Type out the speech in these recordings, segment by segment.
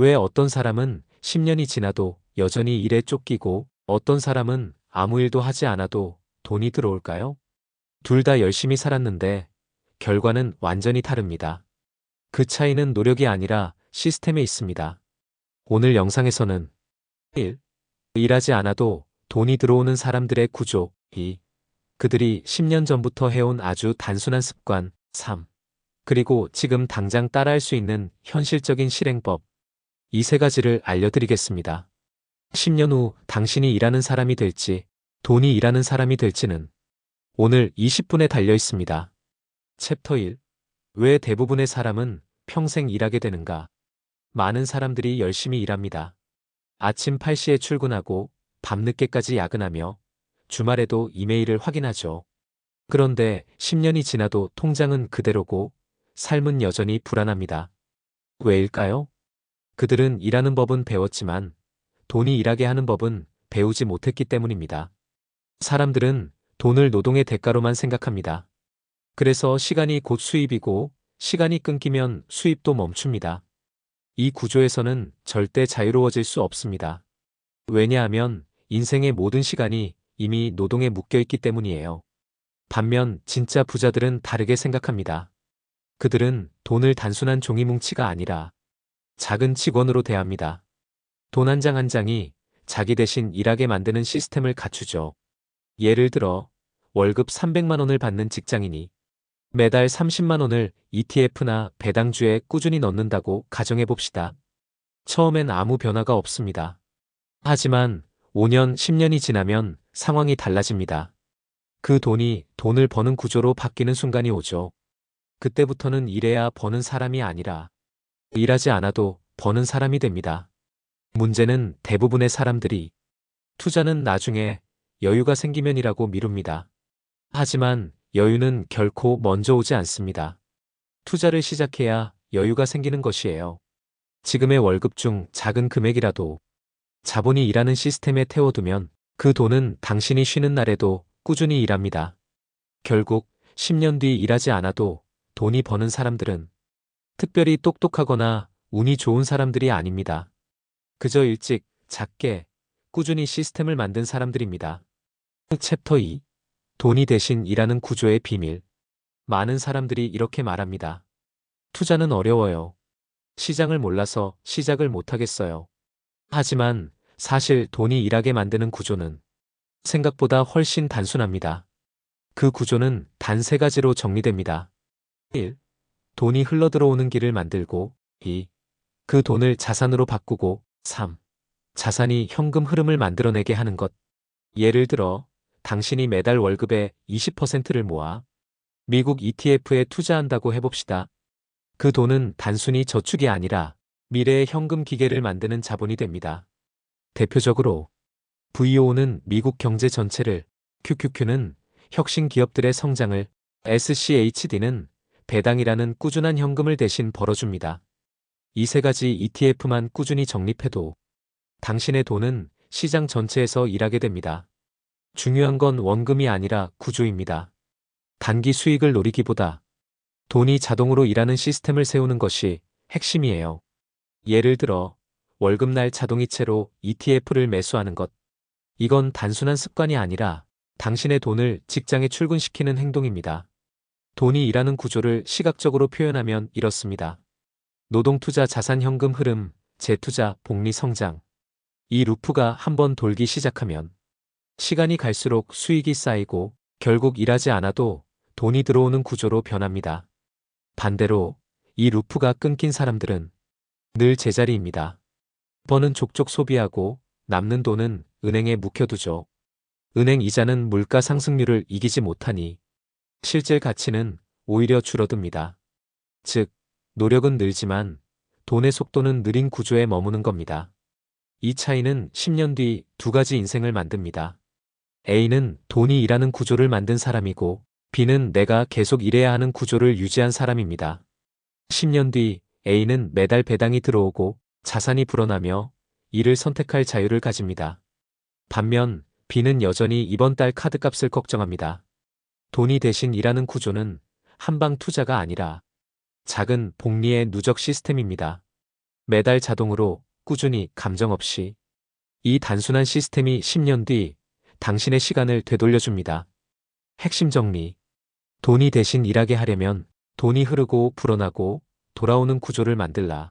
왜 어떤 사람은 10년이 지나도 여전히 일에 쫓기고 어떤 사람은 아무 일도 하지 않아도 돈이 들어올까요? 둘 다 열심히 살았는데 결과는 완전히 다릅니다. 그 차이는 노력이 아니라 시스템에 있습니다. 오늘 영상에서는 1. 일하지 않아도 돈이 들어오는 사람들의 구조 2. 그들이 10년 전부터 해온 아주 단순한 습관 3. 그리고 지금 당장 따라할 수 있는 현실적인 실행법 이 세 가지를 알려드리겠습니다. 10년 후 당신이 일하는 사람이 될지 돈이 일하는 사람이 될지는 오늘 20분에 달려 있습니다. 챕터 1. 왜 대부분의 사람은 평생 일하게 되는가? 많은 사람들이 열심히 일합니다. 아침 8시에 출근하고 밤늦게까지 야근하며 주말에도 이메일을 확인하죠. 그런데 10년이 지나도 통장은 그대로고 삶은 여전히 불안합니다. 왜일까요? 그들은 일하는 법은 배웠지만 돈이 일하게 하는 법은 배우지 못했기 때문입니다. 사람들은 돈을 노동의 대가로만 생각합니다. 그래서 시간이 곧 수입이고 시간이 끊기면 수입도 멈춥니다. 이 구조에서는 절대 자유로워질 수 없습니다. 왜냐하면 인생의 모든 시간이 이미 노동에 묶여 있기 때문이에요. 반면 진짜 부자들은 다르게 생각합니다. 그들은 돈을 단순한 종이뭉치가 아니라 작은 직원으로 대합니다. 돈 한 장 한 장이 자기 대신 일하게 만드는 시스템을 갖추죠. 예를 들어 월급 300만 원을 받는 직장인이 매달 30만 원을 ETF나 배당주에 꾸준히 넣는다고 가정해 봅시다. 처음엔 아무 변화가 없습니다. 하지만 5년, 10년이 지나면 상황이 달라집니다. 그 돈이 돈을 버는 구조로 바뀌는 순간이 오죠. 그때부터는 일해야 버는 사람이 아니라 일하지 않아도 버는 사람이 됩니다. 문제는 대부분의 사람들이 투자는 나중에 여유가 생기면이라고 미룹니다. 하지만 여유는 결코 먼저 오지 않습니다. 투자를 시작해야 여유가 생기는 것이에요. 지금의 월급 중 작은 금액이라도 자본이 일하는 시스템에 태워두면 그 돈은 당신이 쉬는 날에도 꾸준히 일합니다. 결국 10년 뒤 일하지 않아도 돈이 버는 사람들은 특별히 똑똑하거나 운이 좋은 사람들이 아닙니다. 그저 일찍, 작게, 꾸준히 시스템을 만든 사람들입니다. 챕터 2 돈이 대신 일하는 구조의 비밀. 많은 사람들이 이렇게 말합니다. 투자는 어려워요. 시장을 몰라서 시작을 못하겠어요. 하지만 사실 돈이 일하게 만드는 구조는 생각보다 훨씬 단순합니다. 그 구조는 단 세 가지로 정리됩니다. 1. 돈이 흘러들어오는 길을 만들고 2. 그 돈을 자산으로 바꾸고 3. 자산이 현금 흐름을 만들어내게 하는 것. 예를 들어 당신이 매달 월급의 20%를 모아 미국 ETF에 투자한다고 해봅시다. 그 돈은 단순히 저축이 아니라 미래의 현금 기계를 만드는 자본이 됩니다. 대표적으로 VO는 미국 경제 전체를, QQQ는 혁신 기업들의 성장을, SCHD는 배당이라는 꾸준한 현금을 대신 벌어줍니다. 이 세 가지 ETF만 꾸준히 적립해도 당신의 돈은 시장 전체에서 일하게 됩니다. 중요한 건 원금이 아니라 구조입니다. 단기 수익을 노리기보다 돈이 자동으로 일하는 시스템을 세우는 것이 핵심이에요. 예를 들어 월급날 자동이체로 ETF를 매수하는 것. 이건 단순한 습관이 아니라 당신의 돈을 직장에 출근시키는 행동입니다. 돈이 일하는 구조를 시각적으로 표현하면 이렇습니다. 노동투자 자산현금 흐름, 재투자, 복리 성장. 이 루프가 한번 돌기 시작하면 시간이 갈수록 수익이 쌓이고 결국 일하지 않아도 돈이 들어오는 구조로 변합니다. 반대로 이 루프가 끊긴 사람들은 늘 제자리입니다. 버는 족족 소비하고 남는 돈은 은행에 묵혀두죠. 은행 이자는 물가 상승률을 이기지 못하니 실질 가치는 오히려 줄어듭니다. 즉, 노력은 늘지만 돈의 속도는 느린 구조에 머무는 겁니다. 이 차이는 10년 뒤 두 가지 인생을 만듭니다. A는 돈이 일하는 구조를 만든 사람이고 B는 내가 계속 일해야 하는 구조를 유지한 사람입니다. 10년 뒤 A는 매달 배당이 들어오고 자산이 불어나며 이를 선택할 자유를 가집니다. 반면 B는 여전히 이번 달 카드값을 걱정합니다. 돈이 대신 일하는 구조는 한방 투자가 아니라 작은 복리의 누적 시스템입니다. 매달 자동으로 꾸준히 감정 없이 이 단순한 시스템이 10년 뒤 당신의 시간을 되돌려줍니다. 핵심 정리. 돈이 대신 일하게 하려면 돈이 흐르고 불어나고 돌아오는 구조를 만들라.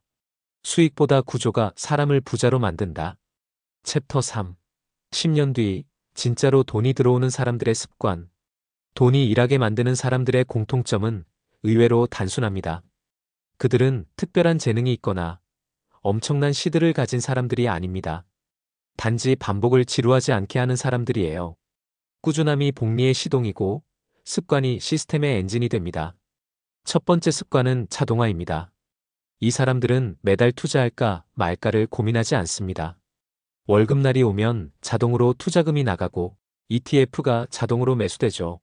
수익보다 구조가 사람을 부자로 만든다. 챕터 3. 10년 뒤 진짜로 돈이 들어오는 사람들의 습관. 돈이 일하게 만드는 사람들의 공통점은 의외로 단순합니다. 그들은 특별한 재능이 있거나 엄청난 시드를 가진 사람들이 아닙니다. 단지 반복을 지루하지 않게 하는 사람들이에요. 꾸준함이 복리의 시동이고 습관이 시스템의 엔진이 됩니다. 첫 번째 습관은 자동화입니다. 이 사람들은 매달 투자할까 말까를 고민하지 않습니다. 월급날이 오면 자동으로 투자금이 나가고 ETF가 자동으로 매수되죠.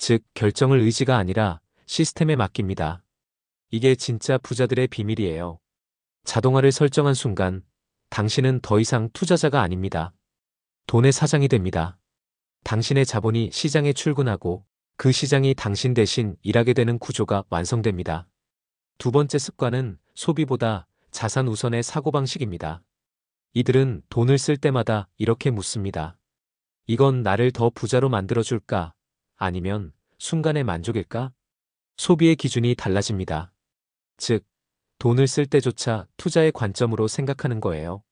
즉, 결정을 의지가 아니라 시스템에 맡깁니다. 이게 진짜 부자들의 비밀이에요. 자동화를 설정한 순간 당신은 더 이상 투자자가 아닙니다. 돈의 사장이 됩니다. 당신의 자본이 시장에 출근하고 그 시장이 당신 대신 일하게 되는 구조가 완성됩니다. 두 번째 습관은 소비보다 자산 우선의 사고방식입니다. 이들은 돈을 쓸 때마다 이렇게 묻습니다. 이건 나를 더 부자로 만들어줄까? 아니면 순간의 만족일까? 소비의 기준이 달라집니다. 즉, 돈을 쓸 때조차 투자의 관점으로 생각하는 거예요.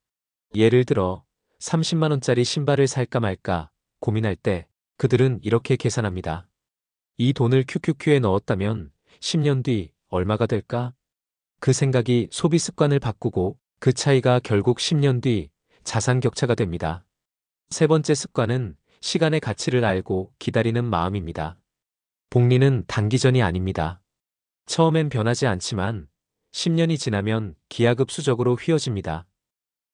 예를 들어, 30만원짜리 신발을 살까 말까 고민할 때 그들은 이렇게 계산합니다. 이 돈을 QQQ에 넣었다면 10년 뒤 얼마가 될까? 그 생각이 소비 습관을 바꾸고 그 차이가 결국 10년 뒤 자산 격차가 됩니다. 세 번째 습관은 시간의 가치를 알고 기다리는 마음입니다. 복리는 단기전이 아닙니다. 처음엔 변하지 않지만 10년이 지나면 기하급수적으로 휘어집니다.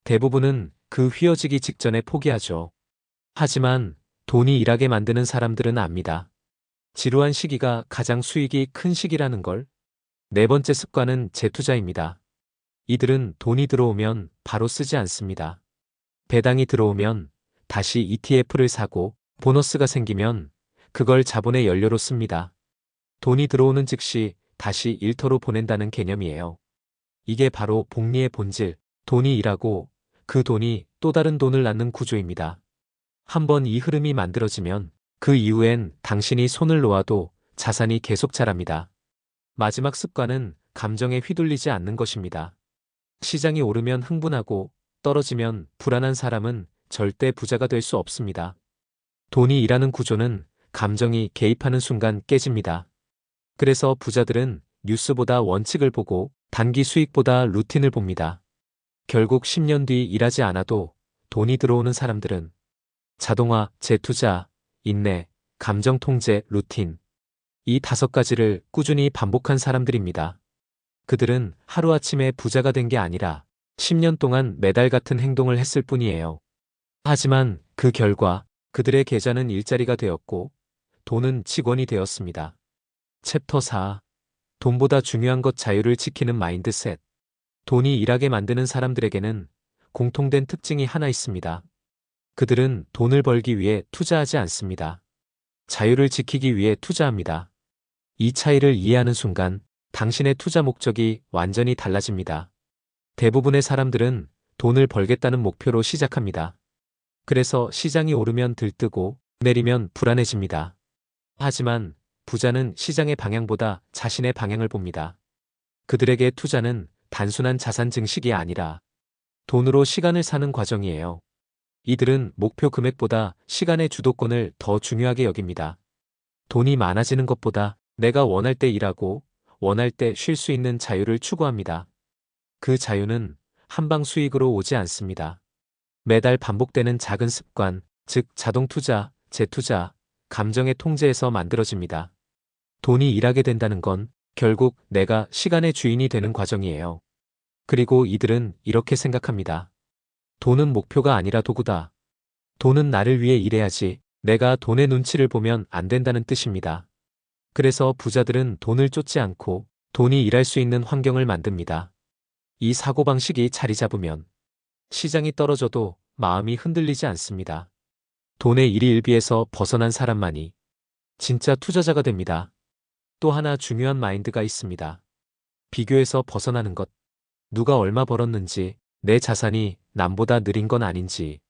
대부분은 그 휘어지기 직전에 포기하죠. 하지만 돈이 일하게 만드는 사람들은 압니다. 지루한 시기가 가장 수익이 큰 시기라는 걸. 네 번째 습관은 재투자입니다. 이들은 돈이 들어오면 바로 쓰지 않습니다. 배당이 들어오면 다시 ETF를 사고 보너스가 생기면 그걸 자본의 연료로 씁니다. 돈이 들어오는 즉시 다시 일터로 보낸다는 개념이에요. 이게 바로 복리의 본질, 돈이 일하고 그 돈이 또 다른 돈을 낳는 구조입니다. 한번 이 흐름이 만들어지면 그 이후엔 당신이 손을 놓아도 자산이 계속 자랍니다. 마지막 습관은 감정에 휘둘리지 않는 것입니다. 시장이 오르면 흥분하고 떨어지면 불안한 사람은 절대 부자가 될 수 없습니다. 돈이 일하는 구조는 감정이 개입하는 순간 깨집니다. 그래서 부자들은 뉴스보다 원칙을 보고 단기 수익보다 루틴을 봅니다. 결국 10년 뒤 일하지 않아도 돈이 들어오는 사람들은 자동화, 재투자, 인내, 감정 통제, 루틴. 이 다섯 가지를 꾸준히 반복한 사람들입니다. 그들은 하루아침에 부자가 된 게 아니라 10년 동안 매달 같은 행동을 했을 뿐이에요. 하지만 그 결과 그들의 계좌는 일자리가 되었고 돈은 직원이 되었습니다. 챕터 4. 돈보다 중요한 것 자유를 지키는 마인드셋. 돈이 일하게 만드는 사람들에게는 공통된 특징이 하나 있습니다. 그들은 돈을 벌기 위해 투자하지 않습니다. 자유를 지키기 위해 투자합니다. 이 차이를 이해하는 순간 당신의 투자 목적이 완전히 달라집니다. 대부분의 사람들은 돈을 벌겠다는 목표로 시작합니다. 그래서 시장이 오르면 들뜨고 내리면 불안해집니다. 하지만 부자는 시장의 방향보다 자신의 방향을 봅니다. 그들에게 투자는 단순한 자산 증식이 아니라 돈으로 시간을 사는 과정이에요. 이들은 목표 금액보다 시간의 주도권을 더 중요하게 여깁니다. 돈이 많아지는 것보다 내가 원할 때 일하고 원할 때 쉴 수 있는 자유를 추구합니다. 그 자유는 한방 수익으로 오지 않습니다. 매달 반복되는 작은 습관, 즉 자동 투자, 재투자, 감정의 통제에서 만들어집니다. 돈이 일하게 된다는 건 결국 내가 시간의 주인이 되는 과정이에요. 그리고 이들은 이렇게 생각합니다. 돈은 목표가 아니라 도구다. 돈은 나를 위해 일해야지 내가 돈의 눈치를 보면 안 된다는 뜻입니다. 그래서 부자들은 돈을 쫓지 않고 돈이 일할 수 있는 환경을 만듭니다. 이 사고방식이 자리 잡으면 시장이 떨어져도 마음이 흔들리지 않습니다. 돈의 일희일비에서 벗어난 사람만이 진짜 투자자가 됩니다. 또 하나 중요한 마인드가 있습니다. 비교에서 벗어나는 것. 누가 얼마 벌었는지, 내 자산이 남보다 느린 건 아닌지.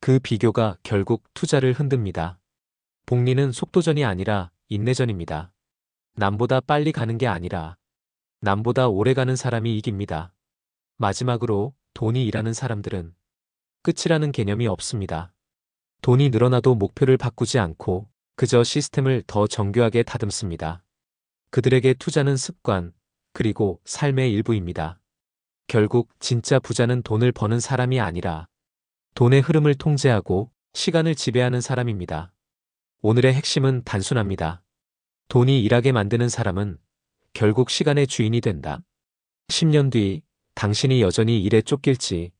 그 비교가 결국 투자를 흔듭니다. 복리는 속도전이 아니라 인내전입니다. 남보다 빨리 가는 게 아니라 남보다 오래 가는 사람이 이깁니다. 마지막으로 돈이 일하는 사람들은 끝이라는 개념이 없습니다. 돈이 늘어나도 목표를 바꾸지 않고 그저 시스템을 더 정교하게 다듬습니다. 그들에게 투자는 습관, 그리고 삶의 일부입니다. 결국 진짜 부자는 돈을 버는 사람이 아니라 돈의 흐름을 통제하고 시간을 지배하는 사람입니다. 오늘의 핵심은 단순합니다. 돈이 일하게 만드는 사람은 결국 시간의 주인이 된다. 10년 뒤 당신이 여전히 일에 쫓길지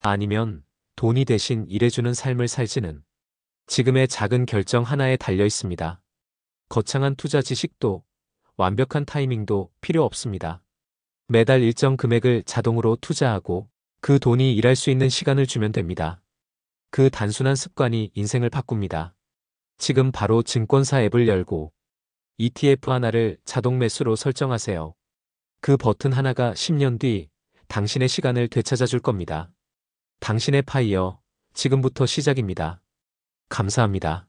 아니면 돈이 대신 일해주는 삶을 살지는 지금의 작은 결정 하나에 달려 있습니다. 거창한 투자 지식도 완벽한 타이밍도 필요 없습니다. 매달 일정 금액을 자동으로 투자하고 그 돈이 일할 수 있는 시간을 주면 됩니다. 그 단순한 습관이 인생을 바꿉니다. 지금 바로 증권사 앱을 열고 ETF 하나를 자동 매수로 설정하세요. 그 버튼 하나가 10년 뒤 당신의 시간을 되찾아 줄 겁니다. 당신의 파이어, 지금부터 시작입니다. 감사합니다.